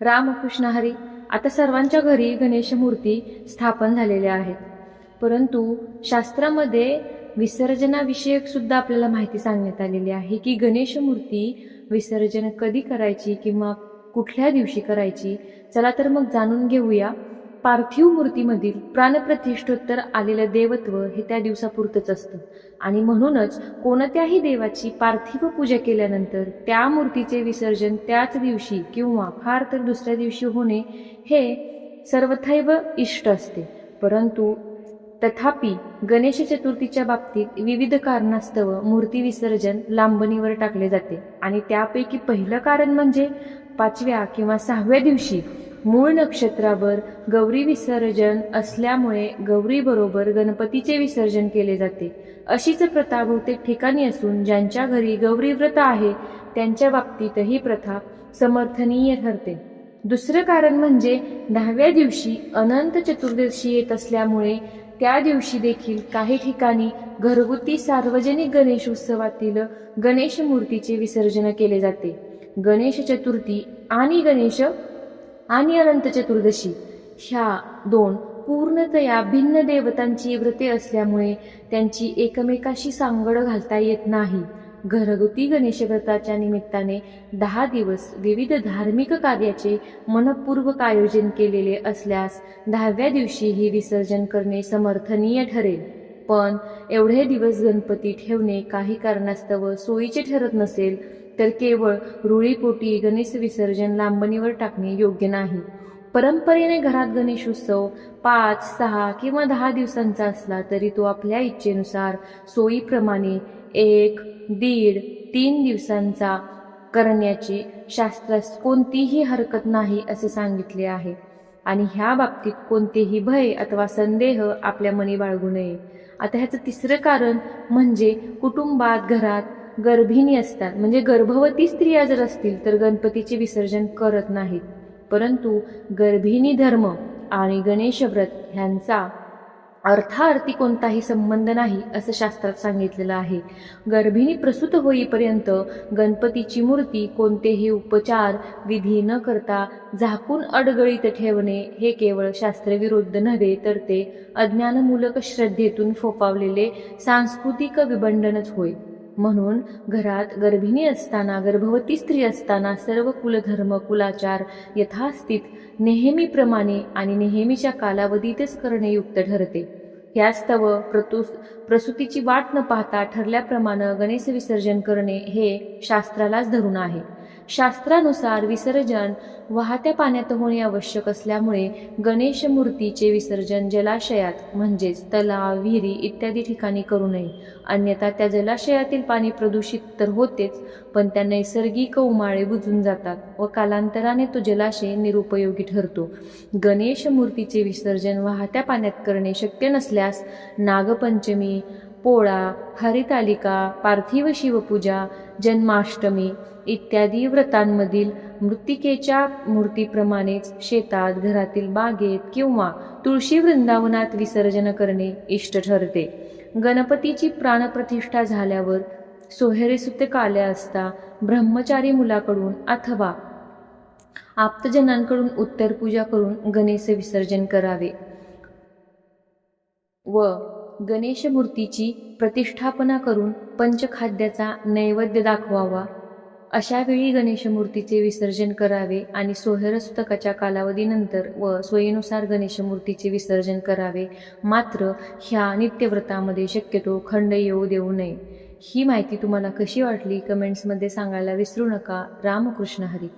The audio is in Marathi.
रामकृष्ण हरी आता सर्वांच्या घरी गणेश मूर्ती स्थापन झालेल्या आहेत. परंतु शास्त्रामध्ये विसर्जनाविषयक सुद्धा आपल्याला माहिती सांगण्यात आलेली आहे की गणेश मूर्ती विसर्जन कधी करायची किंवा कुठल्या दिवशी करायची चला तर मग जाणून घेऊया. पार्थिव मूर्तीमधील प्राणप्रतिष्ठोत्तर आलेलं देवत्व हे त्या दिवसापुरतंच असतं. आणि म्हणूनच कोणत्याही देवाची पार्थिव पूजा केल्यानंतर त्या मूर्तीचे विसर्जन त्याच दिवशी किंवा फार तर दुसऱ्या दिवशी होणे हे सर्वथैव इष्ट असते. परंतु तथापि गणेश चतुर्थीच्या बाबतीत विविध कारणास्तव मूर्ती विसर्जन लांबणीवर टाकले जाते. आणि त्यापैकी पहिलं कारण म्हणजे पाचव्या किंवा सहाव्या दिवशी मूळ नक्षत्रावर गौरी विसर्जन असल्यामुळे गौरीबरोबर गणपतीचे विसर्जन केले जाते. अशीच प्रथा बहुतेक ठिकाणी असून ज्यांच्या घरी गौरी व्रत आहे त्यांच्या बाबतीत ही प्रथा समर्थनीय ठरते. दुसरं कारण म्हणजे दहाव्या दिवशी अनंत चतुर्दशी येत असल्यामुळे त्या दिवशी देखील काही ठिकाणी घरगुती सार्वजनिक गणेश उत्सवातील गणेश मूर्तीचे विसर्जन केले जाते. गणेश चतुर्थी आणि गणेश आणि अनंत चतुर्दशी. ह्या दोन पूर्णतया भिन्न देवतांची व्रते असल्यामुळे त्यांची एकमेकाशी सांगड घालता येत नाही. घरगुती गणेश व्रताच्या निमित्ताने दहा दिवस विविध धार्मिक कार्याचे मनपूर्वक आयोजन केलेले असल्यास दहाव्या दिवशीही विसर्जन करणे समर्थनीय ठरेल. पण एवढे दिवस गणपती ठेवणे काही कारणास्तव सोयीचे ठरत नसेल तर केवळ रुळीपोटी गणेश विसर्जन लांबणीवर टाकणे योग्य नाही. परंपरेने घरात गणेश उत्सव पाच सहा किंवा दहा दिवसांचा असला तरी तो आपल्या इच्छेनुसार सोयीप्रमाणे एक दीड तीन दिवसांचा करण्याची शास्त्रास कोणतीही हरकत नाही असे सांगितले आहे. आणि ह्या बाबतीत कोणतेही भय अथवा संदेह आपल्या मनी बाळगू नये. आता ह्याचं तिसरं कारण म्हणजे कुटुंबात घरात गर्भिणी असतात. म्हणजे गर्भवती स्त्रिया जर असतील तर गणपतीचे विसर्जन करत नाहीत. परंतु गर्भिणी धर्म आणि गणेश व्रत ह्यांचा अर्थार्थी कोणताही संबंध नाही असं शास्त्रात सांगितलेलं आहे. गर्भिणी प्रसूत होईपर्यंत गणपतीची मूर्ती कोणतेही उपचार विधी न करता झाकून अडगळीत ठेवणे हे केवळ शास्त्रविरुद्ध नव्हे तर ते अज्ञानमूलक श्रद्धेतून फोपावलेले सांस्कृतिक विबंडनच होय. म्हणून घरात गर्भिणी असताना गर्भवती स्त्री असताना सर्व कुलधर्म कुलाचार यथास्थित नेहमीप्रमाणे आणि नेहमीच्या कालावधीतच करणे युक्त ठरते. ह्यास्तव प्रतुस प्रसूतीची वाट न पाहता ठरल्याप्रमाणे गणेश विसर्जन करणे हे शास्त्रालाच धरून आहे. शास्त्रानुसार विसर्जन वाहत्या पाण्यात होणे आवश्यक असल्यामुळे गणेश मूर्तीचे विसर्जन जलाशयात म्हणजेच तलाव विहिरी इत्यादी ठिकाणी करू नये. अन्यथा त्या जलाशयातील पाणी प्रदूषित तर होतेच पण त्या नैसर्गिक उमाळे बुजून जातात व कालांतराने तो जलाशय निरुपयोगी ठरतो. गणेश मूर्तीचे विसर्जन वाहत्या पाण्यात करणे शक्य नसल्यास नागपंचमी पोळा हरितालिका पार्थिव शिवपूजा जन्माष्टमी इत्यादी व्रतांमधील मृत्तिकेच्या मूर्तीप्रमाणेच शेतात घरातील बागेत किंवा तुळशी वृंदावनात विसर्जन करणे इष्ट ठरते. गणपतीची प्राणप्रतिष्ठा झाल्यावर सोहेरे सुतक आले असता ब्रह्मचारी मुलाकडून अथवा आप्तजनांकडून उत्तर पूजा करून गणेश विसर्जन करावे व गणेश मूर्तीची प्रतिष्ठापना करून पंचखाद्याचा नैवेद्य दाखवावा. अशावेळी गणेशमूर्तीचे गणेश मूर्तीचे विसर्जन करावे आणि सोहरसुतकाच्या कालावधीनंतर व सोयीनुसार गणेश मूर्तीचे विसर्जन करावे. मात्र ह्या नित्यव्रतामध्ये शक्यतो खंड येऊ देऊ नये. ही माहिती तुम्हाला कशी वाटली कमेंट्समध्ये सांगायला विसरू नका. रामकृष्ण हरी.